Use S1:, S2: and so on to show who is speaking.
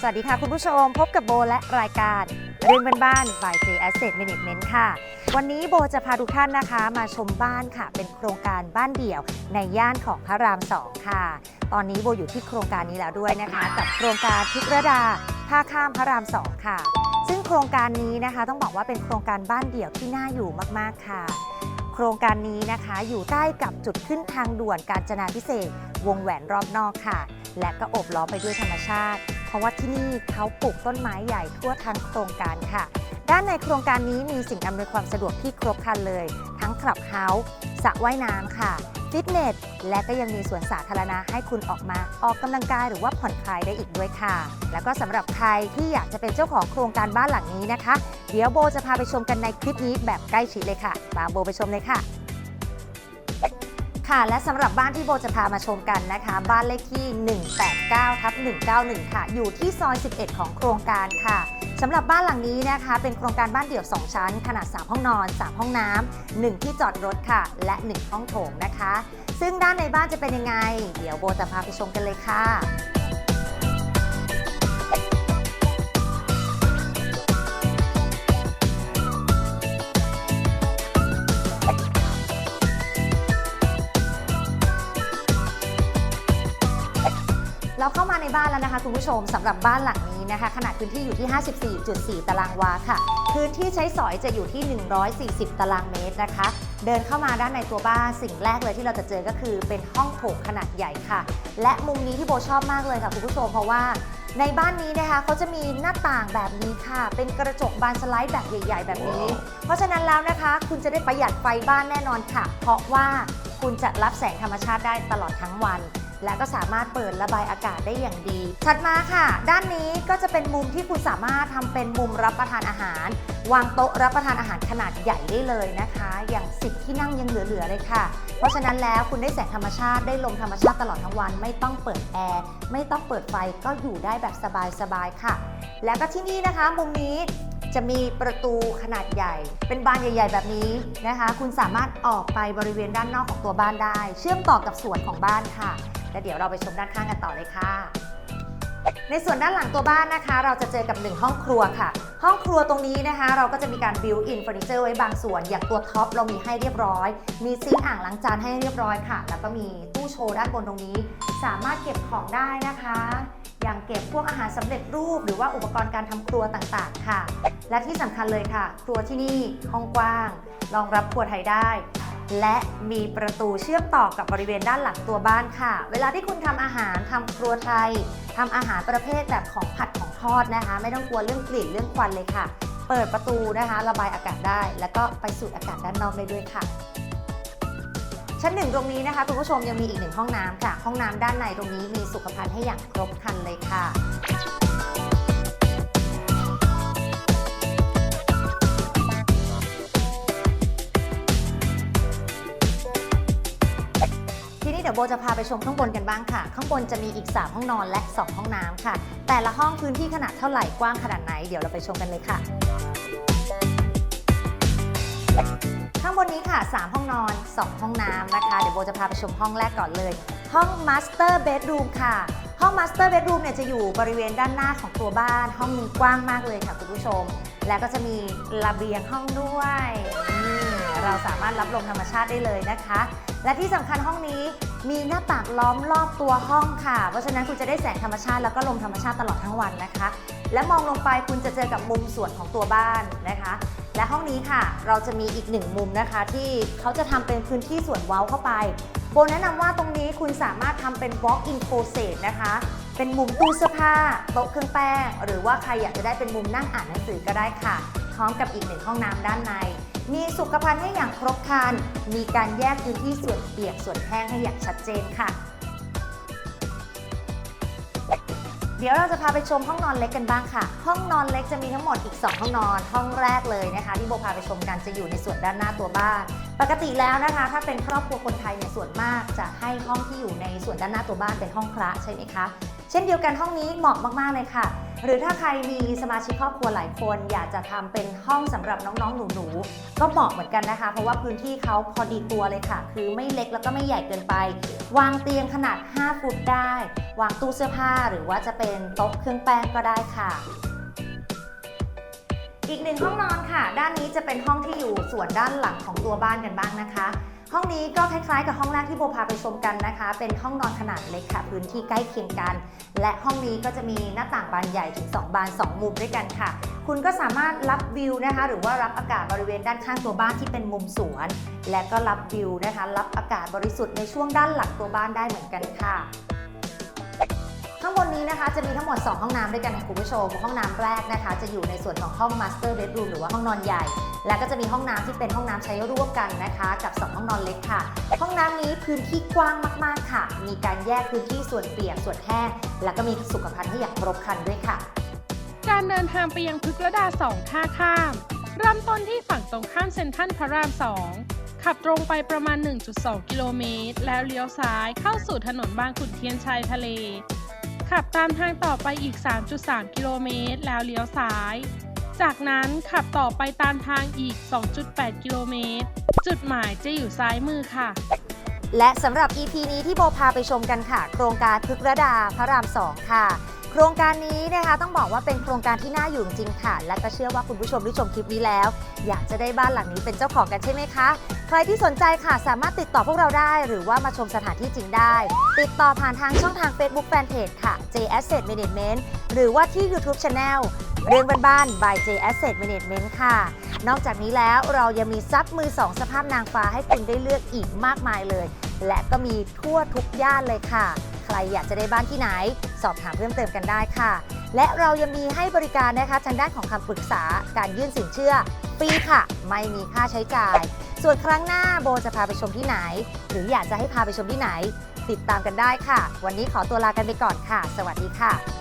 S1: สวัสดีค่ะคุณผู้ชมพบกับโบและรายการเรื่องบ้านๆ by J Asset Management ค่ะ วันนี้โบจะพาทุกท่านนะคะ มาชมบ้านค่ะ เป็นโครงการบ้านเดี่ยวในย่านของพระราม2ค่ะ ตอนนี้โบอยู่ที่โครงการนี้แล้วด้วยนะคะ กับโครงการทุกระดาท่าข้ามพระราม2ค่ะ ซึ่งโครงการนี้นะคะ ต้องบอกว่าเป็นโครงการบ้านเดี่ยวที่น่าอยู่มากๆค่ะ โครงการนี้นะคะอยู่ใกล้กับจุดขึ้นทางด่วนกาญจนาพิเศษ วงแหวนรอบนอกค่ะ และก็โอบล้อมไปด้วยธรรมชาติ เพราะว่าที่นี่เขาปลูกต้นไม้ใหญ่ทั่วทั้งโครงการค่ะ ด้านในโครงการนี้มีสิ่งอำนวยความสะดวกที่ครบครันเลย ทั้งคลับเฮาส์สระว่ายน้ำค่ะฟิตเนสและก็ยังมีสวนสาธารณะให้คุณออกมา ออกกำลังกายหรือว่าผ่อนคลายได้อีกด้วยค่ะ แล้วก็สำหรับใครที่อยากจะเป็นเจ้าของโครงการบ้านหลังนี้นะคะ เดี๋ยวโบจะพาไปชมกันในคลิปนี้แบบใกล้ชิดเลยค่ะตามโบไปชมเลยค่ะ ค่ะ และสำหรับบ้านที่โบจะพามาชมกันนะคะ บ้านเลขที่ 189ทับ191 ค่ะ อยู่ที่ซอย 11 ของโครงการค่ะสำหรับบ้านหลังนี้นะคะ เป็นโครงการบ้านเดี่ยว 2 ชั้น ขนาด 3 ห้องนอน 3 ห้องน้ำ1ที่จอดรถค่ะ และ 1 ห้องโถงนะคะ ซึ่งด้านในบ้านจะเป็นยังไง เดี๋ยวโบจะพาไปชมกันเลยค่ะ เราเข้ามาในบ้านแล้วนะคะคุณผู้ชมสำหรับบ้านหลังนี้นะคะ ขนาดพื้นที่อยู่ที่ 54.4 ตารางวาค่ะ พื้นที่ใช้สอยจะอยู่ที่ 140 ตารางเมตรนะคะ เดินเข้ามาด้านในตัวบ้านสิ่งแรกเลยที่เราจะเจอก็คือเป็นห้องโถงขนาดใหญ่ค่ะ และมุมนี้ที่โบชอบมากเลยค่ะคุณผู้ชมเพราะว่าในบ้านนี้นะคะเขาจะมีหน้าต่างแบบนี้ค่ะ เป็นกระจกบานสไลด์แบบใหญ่ ๆ แบบนี้ เพราะฉะนั้นแล้วนะคะ คุณจะได้ประหยัดไฟบ้านแน่นอนค่ะ เพราะว่าคุณจะรับแสงธรรมชาติได้ตลอดทั้งวัน และก็สามารถเปิดระบายอากาศได้อย่างดี ถัดมาค่ะ ด้านนี้ก็จะเป็นมุมที่คุณสามารถทำเป็นมุมรับประทานอาหาร วางโต๊ะรับประทานอาหารขนาดใหญ่ได้เลยนะคะ อย่าง10ที่นั่งยังเหลือๆเลยค่ะ เพราะฉะนั้นแล้วคุณได้แสงธรรมชาติได้ลมธรรมชาติตลอดทั้งวัน ไม่ต้องเปิดแอร์ไม่ต้องเปิดไฟก็อยู่ได้แบบสบายๆค่ะ แล้วก็ที่นี่นะคะ มุมนี้จะมีประตูขนาดใหญ่ เป็นบานใหญ่ ๆ แบบนี้นะคะ คุณสามารถออกไปบริเวณด้านนอกของตัวบ้านได้ เชื่อมต่อกับสวนของบ้านค่ะ และเดี๋ยวเราไปชมด้านข้างกันต่อเลยค่ะ ในส่วนด้านหลังตัวบ้านนะคะ เราจะเจอกับหนึ่งห้องครัวค่ะ ห้องครัวตรงนี้นะคะ เราก็จะมีการ build in furniture ไว้บางส่วน อย่างตัวท็อปเรามีให้เรียบร้อย มีซิงค์อ่างล้างจานให้เรียบร้อยค่ะ แล้วก็มีตู้โชว์ด้านบนตรงนี้ สามารถเก็บของได้นะคะอย่างเก็บพวกอาหารสำเร็จรูป หรือว่าอุปกรณ์การทำครัวต่างๆ ค่ะ และที่สำคัญเลยค่ะ ครัวที่นี่ห้องกว้างรองรับครัวไทยได้ และมีประตูเชื่อมต่อกับบริเวณด้านหลังตัวบ้านค่ะ เวลาที่คุณทำอาหารทำครัวไทยทำอาหารประเภทแบบของผัดของทอดนะคะ ไม่ต้องกลัวเรื่องกลิ่นเรื่องควันเลยค่ะ เปิดประตูนะคะ ระบายอากาศได้ แล้วก็ไปสูดอากาศด้านนอกได้ด้วยค่ะชั้นหนึ่งตรงนี้นะคะคุณผู้ชมยังมีอีกหนึ่งห้องน้ำค่ะ ห้องน้ำด้านในตรงนี้มีสุขภัณฑ์ให้อย่างครบครันเลยค่ะ ยวโบจะพาไปชมข้างบนกันบ้างค่ะ ข้างบนจะมีอีก 3 ห้องนอนและ 2 ห้องน้ำค่ะ แต่ละห้องพื้นที่ขนาดเท่าไหร่กว้างขนาดไหนเดี๋ยวเราไปชมกันเลยค่ะ ข้างบนนี้ค่ะ 3 ห้องนอน 2 ห้องน้ำนะคะ เดี๋ยวโบจะพาไปชมห้องแรกก่อนเลย ห้อง Master Bedroom ค่ะห้อง Master Bedroom เนี่ยจะอยู่บริเวณด้านหน้าของตัวบ้าน ห้องนี้กว้างมากเลยค่ะคุณผู้ชม แล้วก็จะมีระเบียงห้องด้วยนี่เราสามารถรับลมธรรมชาติได้เลยนะคะ และที่สำคัญห้องนี้มีหน้าต่างล้อมรอบตัวห้องค่ะ เพราะฉะนั้นคุณจะได้แสงธรรมชาติแล้วก็ลมธรรมชาติตลอดทั้งวันนะคะ และมองลงไปคุณจะเจอกับมุมสวนของตัวบ้านนะคะ และห้องนี้ค่ะ เราจะมีอีกหนึ่งมุมนะคะ ที่เขาจะทำเป็นพื้นที่สวนเว้าเข้าไปโบแนะนำว่าตรงนี้คุณสามารถทำเป็น walk-in closet นะคะเป็นมุมตู้เสื้อผ้าโต๊ะเครื่องแป้งหรือว่าใครอยากจะได้เป็นมุมนั่งอ่านหนังสือก็ได้ค่ะ พร้อมกับอีกหนึ่งห้องน้ำด้านใน มีสุขภัณฑ์ให้อย่างครบครัน มีการแยกพื้นที่ส่วนเปียกส่วนแห้งให้อย่างชัดเจนค่ะ เดี๋ยวเราจะพาไปชมห้องนอนเล็กกันบ้างค่ะ ห้องนอนเล็กจะมีทั้งหมดอีก 2 ห้องนอน ห้องแรกเลยนะคะ ที่โบพาไปชมกันจะอยู่ในส่วนด้านหน้าตัวบ้าน ปกติแล้วนะคะ ถ้าเป็นครอบครัวคนไทยเนี่ยส่วนมากจะให้ห้องที่อยู่ในส่วนด้านหน้าตัวบ้านเป็นห้องพระใช่ไหมคะ ช่นเดียวกันห้องนี้เหมาะมากๆเลยค่ะ หรือถ้าใครมีสมาชิกครอบครัวหลายคน อยากจะทำเป็นห้องสำหรับน้องๆหนูๆก็เหมาะเหมือนกันนะคะ เพราะว่าพื้นที่เขาพอดีตัวเลยค่ะ คือไม่เล็กแล้วก็ไม่ใหญ่เกินไป วางเตียงขนาด 5 ฟุตได้ วางตู้เสื้อผ้าหรือว่าจะเป็นโต๊ะเครื่องแป้งก็ได้ค่ะอีกหนึ่งห้องนอนค่ะ ด้านนี้จะเป็นห้องที่อยู่ส่วนด้านหลังของตัวบ้านกันบ้างนะคะ ห้องนี้ก็คล้ายๆ กับห้องแรกที่โบพาไปชมกันนะคะ เป็นห้องนอนขนาดเล็กค่ะ พื้นที่ใกล้เคียงกัน และห้องนี้ก็จะมีหน้าต่างบานใหญ่ถึง 2 บาน 2 มุมด้วยกันค่ะ คุณก็สามารถรับวิวนะคะ หรือว่ารับอากาศบริเวณด้านข้างตัวบ้านที่เป็นมุมสวน และก็รับวิวนะคะ รับอากาศบริสุทธิ์ในช่วงด้านหลังตัวบ้านได้เหมือนกันค่ะ ข้างนี้นะคะจะมีทั้งหมด 2 ห้องน้ำด้วยกันค่ะคุณผู้ชม ห้องน้ำแรกนะคะ จะอยู่ในส่วนของห้อง Master Bedroom หรือว่าห้องนอนใหญ่ แล้วก็จะมีห้องน้ำที่เป็นห้องน้ำใช้ร่วมกันนะคะ กับ 2 ห้องนอนเล็กค่ะ ห้องน้ำนี้พื้นที่กว้างมากๆค่ะ มีการแยกพื้นที่ส่วนเปียกส่วนแห้งแล้วก็มีสุขภัณฑ์ให้อย่างครบครันด้วยค่ะ
S2: การเดินทางไปยังพฤกษดาสองท่าข้าม เริ่มต้นที่ฝั่งตรงข้ามเซ็นทรัลพระราม2ขับตรงไปประมาณ 1.2 กิโลเมตร แล้วเลี้ยวซ้ายเข้าสู่ถนนบางขุนเทียนชายทะเล ขับตามทางต่อไปอีก 3.3 กิโลเมตร แล้วเลี้ยวซ้าย จากนั้นขับต่อไปตามทางอีก 2.8 กิโลเมตร จุดหมายจะอยู่ซ้ายมือค่ะ
S1: และสำหรับ EP นี้ที่โบพาไปชมกันค่ะ โครงการพฤกษดาพระราม 2 ค่ะ ครงการนี้นะคะต้องบอกว่าเป็นโครงการที่น่าอยู่จริงค่ะ และก็เชื่อว่าคุณผู้ชมที่ชมคลิปนี้แล้ว อยากจะได้บ้านหลังนี้เป็นเจ้าของกันใช่ไหมคะ ใครที่สนใจค่ะสามารถติดต่อพวกเราได้ หรือว่ามาชมสถานที่จริงได้ ติดต่อผ่านทางช่องทาง Facebook Fanpage ค่ะ J Asset Management หรือว่าที่ YouTube Channel เรื่องบ้านๆ by J Asset Management ค่ะ นอกจากนี้แล้วเรายังมีซับมือสองสภาพนางฟ้าให้คุณได้เลือกอีกมากมายเลย และก็มีทั่วทุกย่านเลยค่ะ อยากจะได้บ้านที่ไหน สอบถามเพิ่มเติมกันได้ค่ะ และเรายังมีให้บริการนะคะทางด้านของคำปรึกษาการยื่นสินเชื่อฟรีค่ะ ไม่มีค่าใช้จ่าย ส่วนครั้งหน้าโบจะพาไปชมที่ไหน หรืออยากจะให้พาไปชมที่ไหน ติดตามกันได้ค่ะ วันนี้ขอตัวลากันไปก่อนค่ะ สวัสดีค่ะ